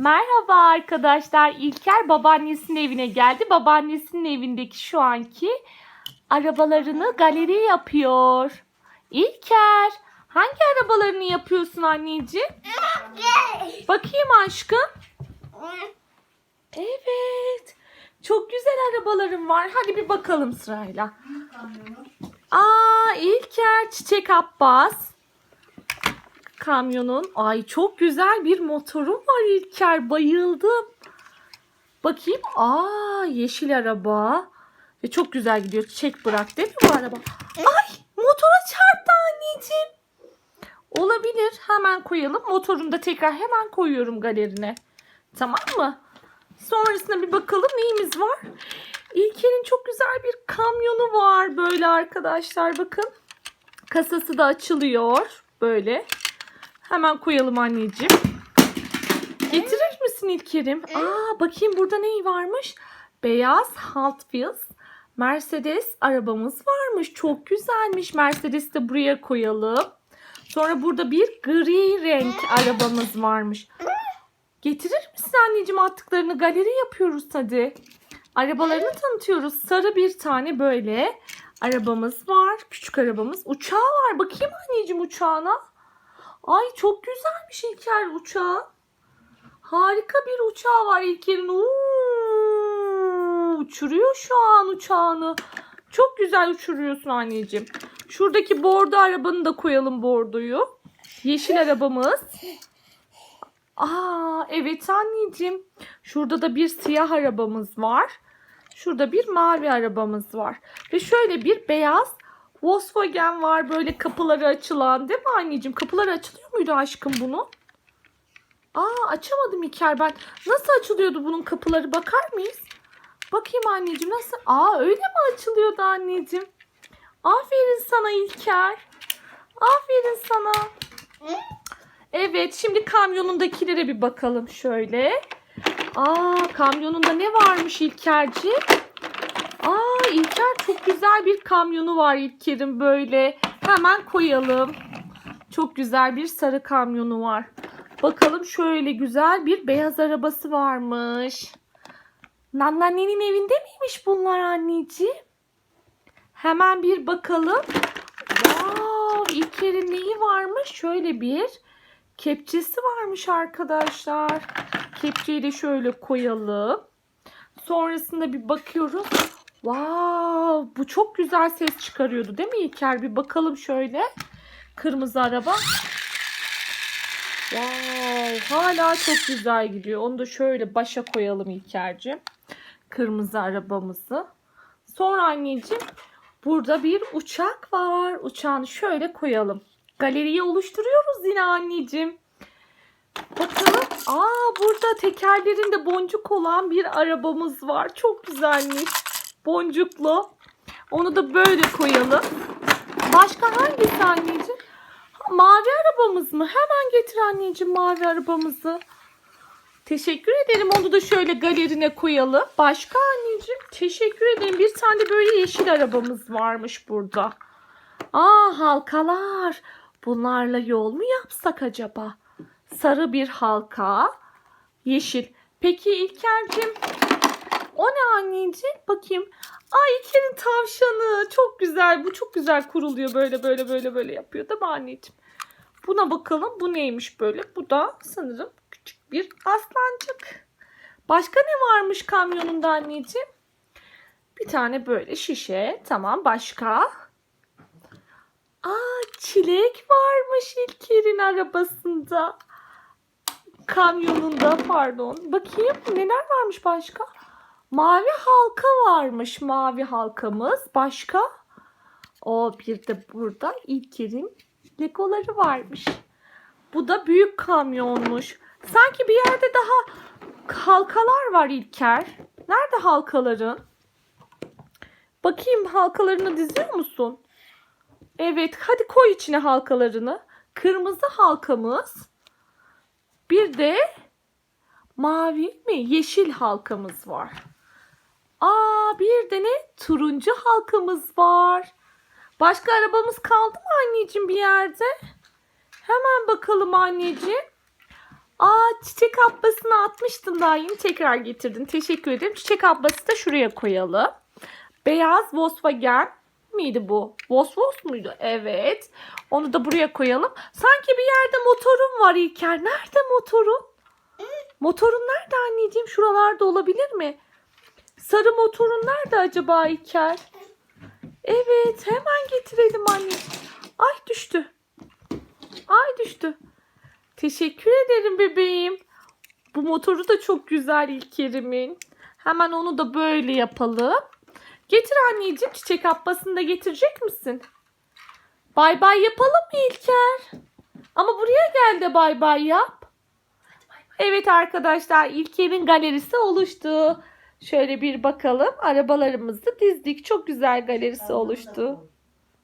Merhaba arkadaşlar. İlker babaannesinin evine geldi. Babaannesinin evindeki şu anki arabalarını galeri yapıyor. İlker, hangi arabalarını yapıyorsun anneciğim? Bakayım aşkım. Evet. Çok güzel arabalarım var. Hadi bir bakalım sırayla. Aa, İlker, Çiçek Abbas. Kamyonun. Ay çok güzel bir motoru var İlker. Bayıldım. Bakayım. Aa, yeşil araba. Ve çok güzel gidiyor. Çek bırak değil mi bu araba? Ay motora çarptı anneciğim. Olabilir. Hemen koyalım. Motorunu da tekrar hemen koyuyorum galerine. Tamam mı? Sonrasında bir bakalım neyimiz var. İlker'in çok güzel bir kamyonu var böyle arkadaşlar bakın. Kasası da açılıyor böyle. Hemen koyalım anneciğim. Getirir misin İlker'im? Aa bakayım burada ne varmış? Beyaz Hot Wheels Mercedes arabamız varmış. Çok güzelmiş. Mercedes'i de buraya koyalım. Sonra burada bir gri renk arabamız varmış. Getirir misin anneciğim attıklarını? Galeri yapıyoruz hadi. Arabalarını tanıtıyoruz. Sarı bir tane böyle arabamız var. Küçük arabamız. Uçağı var. Bakayım anneciğim uçağına. Ay çok güzelmiş İlker uçağı. Harika bir uçağı var İlker'in. Uçuruyor şu an uçağını. Çok güzel uçuruyorsun anneciğim. Şuradaki bordo arabanı da koyalım bordoyu. Yeşil arabamız. Aa evet anneciğim. Şurada da bir siyah arabamız var. Şurada bir mavi arabamız var. Ve şöyle bir beyaz Volkswagen var böyle kapıları açılan değil mi anneciğim? Kapıları açılıyor muydu aşkım bunun? Aa açamadım İlker ben. Nasıl açılıyordu bunun kapıları bakar mıyız? Bakayım anneciğim nasıl? Aa öyle mi açılıyordu anneciğim? Aferin sana İlker. Aferin sana. Evet şimdi kamyonundakilere bir bakalım şöyle. Aa kamyonunda ne varmış İlkerci? İlker çok güzel bir kamyonu var İlker'in böyle. Hemen koyalım. Çok güzel bir sarı kamyonu var. Bakalım şöyle güzel bir beyaz arabası varmış. Nanneannenin evinde miymiş bunlar anneciğim? Hemen bir bakalım. Wow, İlker'in neyi varmış? Şöyle bir kepçesi varmış arkadaşlar. Kepçeyi de şöyle koyalım. Sonrasında bir bakıyoruz. Wow, bu çok güzel ses çıkarıyordu değil mi İlker? Bir bakalım şöyle. Kırmızı araba. Wow, hala çok güzel gidiyor. Onu da şöyle başa koyalım İlker'cim. Kırmızı arabamızı. Sonra anneciğim burada bir uçak var. Uçağını şöyle koyalım. Galeriyi oluşturuyoruz yine anneciğim. Bakalım. Aa burada tekerlerinde boncuk olan bir arabamız var. Çok güzelmiş. Boncuklu. Onu da böyle koyalım. Başka hangisi anneciğim? Mavi arabamız mı? Hemen getir anneciğim mavi arabamızı. Teşekkür ederim. Onu da şöyle galerine koyalım. Başka anneciğim? Teşekkür ederim. Bir tane böyle yeşil arabamız varmış burada. Aa halkalar. Bunlarla yol mu yapsak acaba? Sarı bir halka. Yeşil. Peki İlker'cim o ne anneciğim? Bakayım. Ay İlker'in tavşanı. Çok güzel. Bu çok güzel kuruluyor. Böyle böyle böyle böyle yapıyor değil mi anneciğim? Buna bakalım. Bu neymiş böyle? Bu da sanırım küçük bir aslancık. Başka ne varmış kamyonunda anneciğim? Bir tane böyle şişe. Tamam. Başka? Aa çilek varmış İlker'in arabasında. Kamyonunda pardon. Bakayım neler varmış başka? Mavi halka varmış mavi halkamız. Başka? O bir de burada İlker'in legoları varmış. Bu da büyük kamyonmuş. Sanki bir yerde daha halkalar var İlker. Nerede halkaların? Bakayım halkalarını diziyor musun? Evet, hadi koy içine halkalarını. Kırmızı halkamız. Bir de mavi mi? Yeşil halkamız var. Aa, bir de ne? Turuncu halkamız var. Başka arabamız kaldı mı anneciğim bir yerde? Hemen bakalım anneciğim. Aa çiçek abbasını atmıştın daha yeni tekrar getirdin. Teşekkür ederim. Çiçek abbası da şuraya koyalım. Beyaz Volkswagen miydi bu? Vosvos muydu? Evet. Onu da buraya koyalım. Sanki bir yerde motorun var İlker. Nerede motorun? Motorun nerede anneciğim? Şuralarda olabilir mi? Sarı motorun nerede acaba İlker? Evet hemen getirelim anne. Ay düştü. Ay düştü. Teşekkür ederim bebeğim. Bu motoru da çok güzel İlker'imin. Hemen onu da böyle yapalım. Getir anneciğim çiçek abbasını da getirecek misin? Bay bay yapalım mı İlker? Ama buraya gel de bay bay yap. Evet arkadaşlar İlker'in galerisi oluştu. Şöyle bir bakalım. Arabalarımızı dizdik. Çok güzel galerisi oluştu.